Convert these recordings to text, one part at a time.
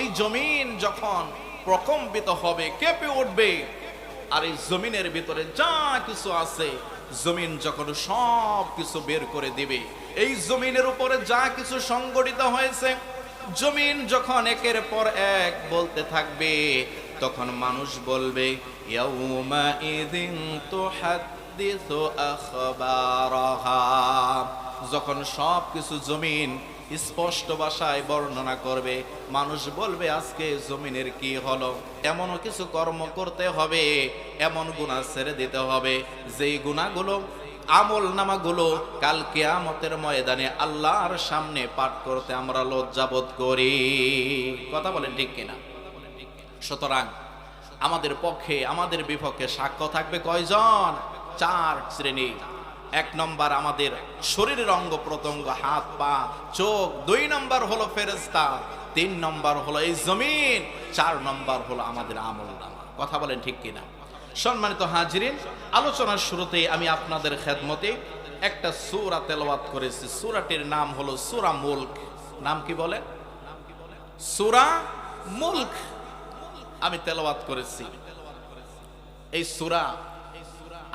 এই জমিন যখন প্রকম্পিত হবে, কেঁপে উঠবে। আর এই জমিনের ভিতরে যা কিছু আছে, জমিন যখন সব কিছু বের করে দিবে, এই জমিনের উপরে যা কিছু সংগঠিত হয়েছে, জমিন যখন একের পর এক বলতে থাকবে, তখন মানুষ বলবে যখন সব কিছু জমিন স্পষ্ট ভাষায় বর্ণনা করবে। মানুষ বলবে, আজকে জমিনের কি হলো? এমনও কিছু কর্ম করতে হবে, এমন গুণা ছেড়ে দিতে হবে। যেই গুণাগুলো আমল নামাগুলো কাল কেয়ামতের ময়দানে আল্লাহর সামনে পাঠ করতে আমরা লজ্জাবোধ করি। কথা বলেন ঠিক কিনা? সুতরাং আমাদের পক্ষে, আমাদের বিপক্ষে সাক্ষ্য থাকবে কয়জন? চার শ্রেণি। এক নম্বর আমাদের শরীরের অঙ্গ প্রত্যঙ্গ, হাত, পা, চোখ, দুই নম্বর হলো ফেরেস্তা তিন নম্বর হলো এই জমিন, চার নম্বর হলো আমাদের আমল কথা বলেন ঠিক কিনা? সম্মানিত হাজিরিন, আলোচনার শুরুতে আমি আপনাদের খেদমতে একটা সুরা তেলাওয়াত করেছি। সুরাটির নাম হলো সুরা মুলক। নাম কি বলে? সুরা মুলক। আমি তেলাওয়াত করেছি। এই সূরা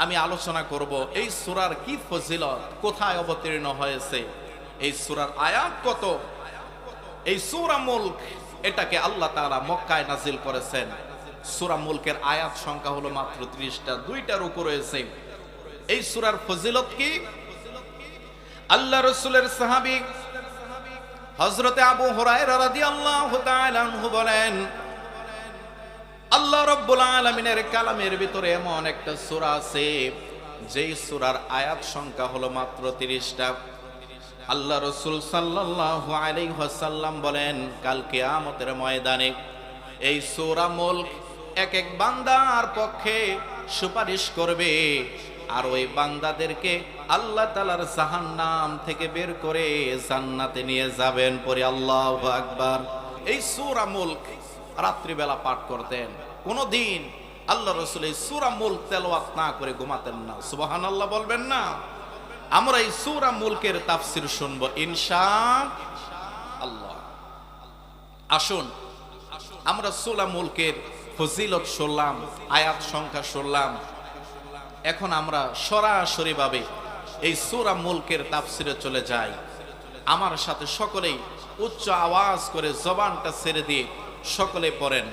আমি আলোচনা করব, এই সুরার কি ফজিলত? কোথায় অবতীর্ণ হয়েছে? এই সুরার আয়াত কত? এই সুরা মুলক, এটাকে আল্লাহ তাআলা মক্কায় নাজিল করেছেন। সূরা মুলকের আয়াত সংখ্যা হলো মাত্র 30টা দুইটা রুকু রয়েছে। এই সুরার ফজিলত কি? আল্লাহ রসুলের সাহাবী হজরতে আবু রাদিয়াল্লাহু তাআলা আনহু বলেন আল্লাহ রব্বুল আলমিনের কালামের ভিতরে এমন একটা সূরা আছে, যেই সূরার আয়াত সংখ্যা হলো মাত্র তিরিশটা। আল্লাহ রসুল সাল্লাল্লাহু আলাইহি ওয়াসাল্লাম বলেন কালকে আমতের ময়দানে এই সূরা মুলক এক এক বান্দার পক্ষে সুপারিশ করবে আর ওই বান্দাদেরকে আল্লাহ তালার জাহান্নাম থেকে বের করে জান্নাতে নিয়ে যাবেন পরে আল্লাহ আকবার। এই সূরা মুলক রাত্রিবেলা পাঠ করতেন। কোনদিন আল্লাহ রসুল এই সুরা মুল তেলাওয়াত না করে ঘুমাতেন না। সুবাহান আল্লাহ বলবেন না। আমরা এই সুরা মুলকের তাফসির শুনব, ইনশা আল্লাহ। আসুন, আমরা সুরা মুলকের ফজিলত শুনলাম, আয়াত সংখ্যা শুনলাম। এখন আমরা সরাসরি ভাবে এই সুরা মুলকের তাফসিরে চলে যাই। আমার সাথে সকলেই উচ্চ আওয়াজ করে জবানটা ছেড়ে দিয়ে সকলে পড়েন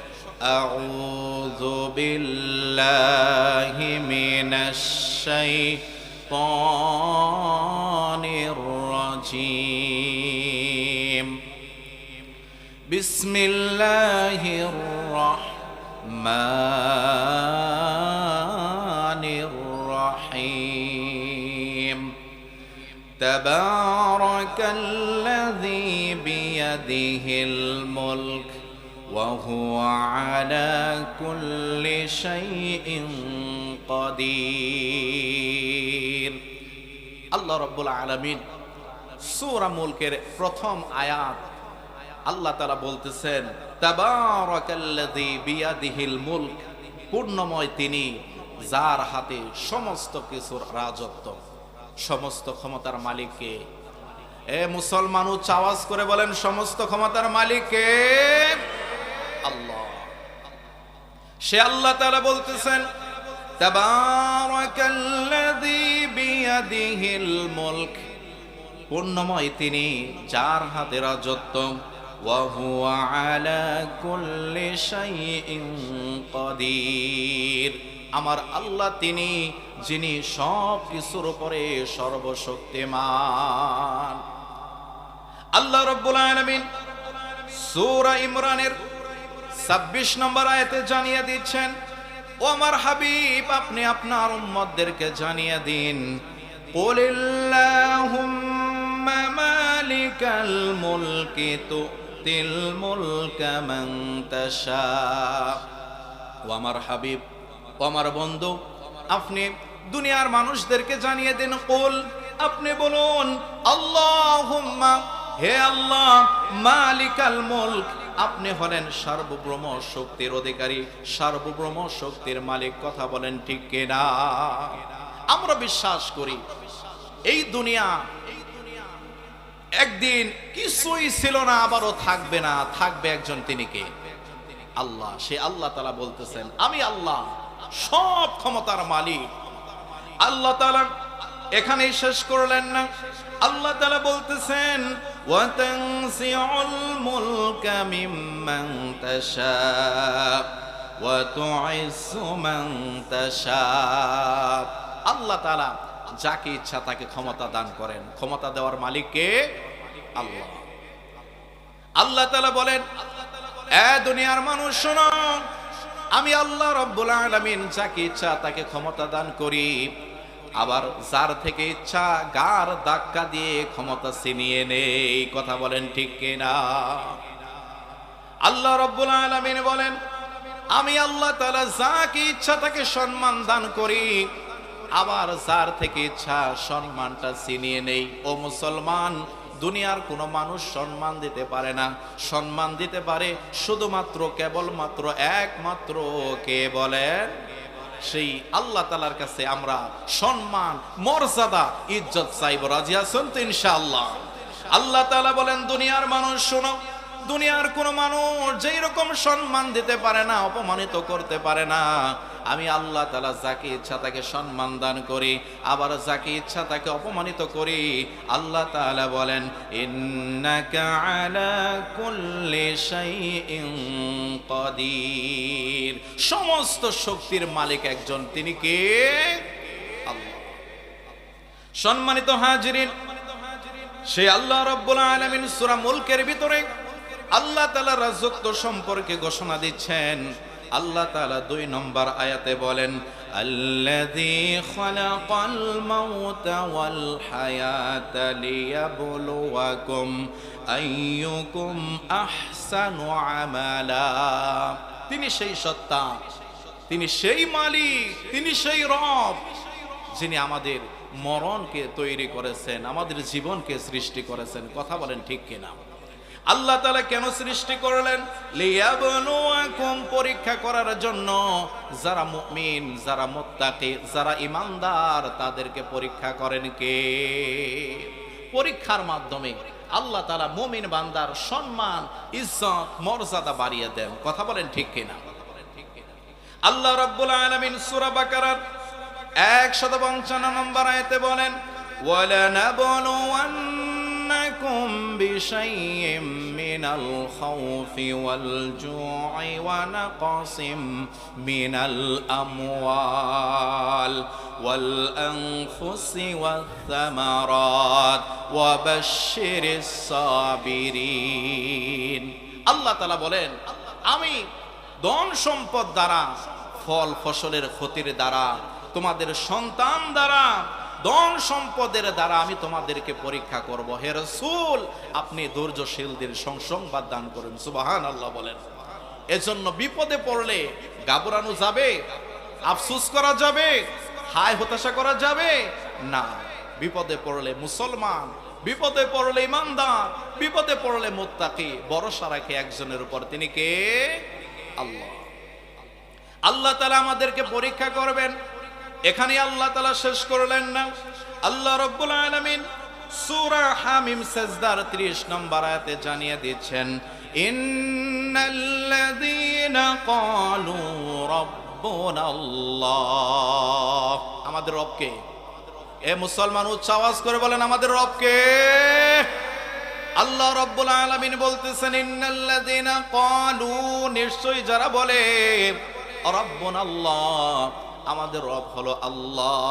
আউযু বিল্লাহি মিনাশ শাইতানির রাজিম বিসমিল্লাহির রাহমানির রাহিম তাবারাকাল্লাযী বিয়াদিহিল মুলক وهو على كل شيء قدير আল্লাহ রব্বুল আলমিন সূরা মুলকের প্রথম আয়াত আল্লাহ তারা বলতেছেন তাবারাকাল্লাযী বিয়াদিহিল মুলক পূর্ণময় তিনি যার হাতে সমস্ত কিছুর রাজত্ব সমস্ত ক্ষমতার মালিককে এ মুসলমান উচ্চ আওয়াজ করে বলেন সমস্ত ক্ষমতার মালিককে আল্লাহ। সে আল্লাহ তাআলা বলতেছেন পূর্ণময় তিনি যার হাতে রাজত্ব আমার আল্লাহ তিনি, যিনি সব কিছুর উপরে সর্বশক্তিমান। আল্লাহ রব্বুল আলামিন সূরা ইমরানের 26 নম্বর আয়াতে জানিয়ে দিচ্ছেন, ও আমার হাবিব, আপনি আপনার উম্মতদেরকে জানিয়ে দিন, কুলিল্লাহুম্মা মালিকাল মুলকি তুতিল মুলকা মান ও আমার হাবিব, ও আমার বন্ধু, আপনি দুনিয়ার মানুষদেরকে জানিয়ে দিন, কুল, আপনি বলুন, আল্লাহুম্মা, হে আল্লাহ, মালিকাল মুলক আপনি হলেন সার্বভৌম শক্তির অধিকারী, সার্বভৌম শক্তির মালিক, কথা বলেন ঠিক কিনা? আমরা বিশ্বাস করি, এই দুনিয়া একদিন কিছুই ছিল না, আবারও থাকবে না, থাকবে একজন তিনি কে? আল্লাহ, সে আল্লাহ তালা বলতেছেন, আমি আল্লাহ, সব ক্ষমতার মালিক। আল্লাহ তালা এখানেই শেষ করলেন না। আল্লাহ তালা বলতেছেন وَتَنزِعُ الْمُلْكَ مِمَّنْ تَشَاءُ وَتُعِزُّ مَنْ تَشَاءُ আল্লাহ তাআলা যাকে ইচ্ছা তাকে ক্ষমতা দান করেন ক্ষমতা দেওয়ার মালিক কে আল্লাহ আল্লাহ তাআলা বলেন এ দুনিয়ার মানুষ শোনো আমি আল্লাহ রব্বুল আলামিন যাকে ইচ্ছা তাকে ক্ষমতা দান করি আবার যার থেকে ইচ্ছা গার ধাক্কা দিয়ে ক্ষমতা ছিনিয়ে নেই কথা বলেন ঠিক কিনা? আল্লাহ রব্বুল আলামিন বলেন, আমি আল্লাহ তাআলা যাকে ইচ্ছা তাকে সম্মান দান করি, আবার যার থেকে ইচ্ছা সম্মানটা ছিনিয়ে নেই। ও মুসলমান, দুনিয়ার কোনো মানুষ সম্মান দিতে পারে না। সম্মান দিতে পারে শুধুমাত্র, কেবলমাত্র, একমাত্র কে বলেন? সেই আল্লাহ তালার কাছে আমরা সম্মান, মর্যাদা, ইজ্জত চাইব। রাজি আছেন তো ইনশাআল্লাহ? আল্লাহ তালা বলেন, দুনিয়ার মানুষ শোনো, দুনিয়ার কোন মানুষ যেই রকম সম্মান দিতে পারে না, অপমানিত করতে পারে না। আমি আল্লাহ তালা যাকে ইচ্ছা তাকে সম্মান দান করি, আবার যাকে ইচ্ছা তাকে অপমানিত করি, আল্লাহ তালা বলেন সমস্ত শক্তির মালিক একজন, তিনি কে? সম্মানিত হাজিরিন, সে আল্লাহ রব্বুল আলামিন সূরা মুলকের ভিতরে আল্লাহ তালা রাজত্ব সম্পর্কে ঘোষণা দিচ্ছেন। আল্লাহ তাআলা দুই নম্বর আয়াতে বলেন তিনি সেই সত্তা, তিনি সেই মালিক, তিনি সেই রব, যিনি আমাদের মরণকে তৈরি করেছেন, আমাদের জীবনকে সৃষ্টি করেছেন। কথা বলেন ঠিক কিনা? আল্লাহ তালা কেন সৃষ্টি করলেন? লিয়াবলুয়াকুম পরীক্ষা করার জন্য। যারা মুমিন, যারা মুত্তাকি, যারা ইমানদার তাদেরকে পরীক্ষা করেন কে? পরীক্ষার মাধ্যমে আল্লাহ তালা মুমিন বান্দার সম্মান, ইজ্জত, মর্যাদা বাড়িয়ে দেন। কথা বলেন ঠিক কিনা? আল্লাহ রাব্বুল আলামিন সূরা বাকারার 155 নম্বর আয়াতে বলেন وَلَنَبْلُوَنَّكُمْ بِشَيْءٍ مِّنَ الْخَوْفِ وَالْجُوعِ وَنَقْصٍ مِّنَ الْأَمْوَالِ وَالْأَنفُسِ وَالثَّمَرَاتِ وَبَشِّرِ الصَّابِرِينَ আল্লাহ তাআলা বলেন আমি ধন সম্পদ দ্বারা ফল ফসলের ক্ষতির দ্বারা তোমাদের সন্তান দ্বারা ধন সম্পদের দ্বারা আমি তোমাদেরকে পরীক্ষা করব। হে রসুল, আপনি ধৈর্যশীলদের সংসংবাদ দান করেন। সুবাহান আল্লাহ বলেন। এজন্য বিপদে পড়লে গাবরানো যাবে, আফসুস করা যাবে, হায় হতাশা করা যাবে। না, বিপদে পড়লে মুসলমান, বিপদে পড়লে ইমানদার, বিপদে পড়লে মুত্তাকি, ভরসা রাখে একজনের উপর। তিনি কে? আল্লাহ। আল্লাহ তালা আমাদেরকে পরীক্ষা করবেন। এখানে আল্লাহ তালা শেষ করলেন না। আল্লাহ রব্বুল আলমিন সূরা হামিম সেজদার 30 নম্বর আয়াতে জানিয়ে দিচ্ছেন, ইন্নাল্লাযীনা ক্বালু রাব্বুনাল্লাহ। আমাদের রবকে। এ মুসলমান উচ্চ আওয়াজ করে বলেন, আমাদের রবকে। আল্লাহ রব্বুল আলামিন বলতেছেন, ইন্নাল্লাযীনা ক্বালু। নিশ্চয়ই যারা বলে, রব্বুনাল্লাহ। আমাদের রব হলো আল্লাহ।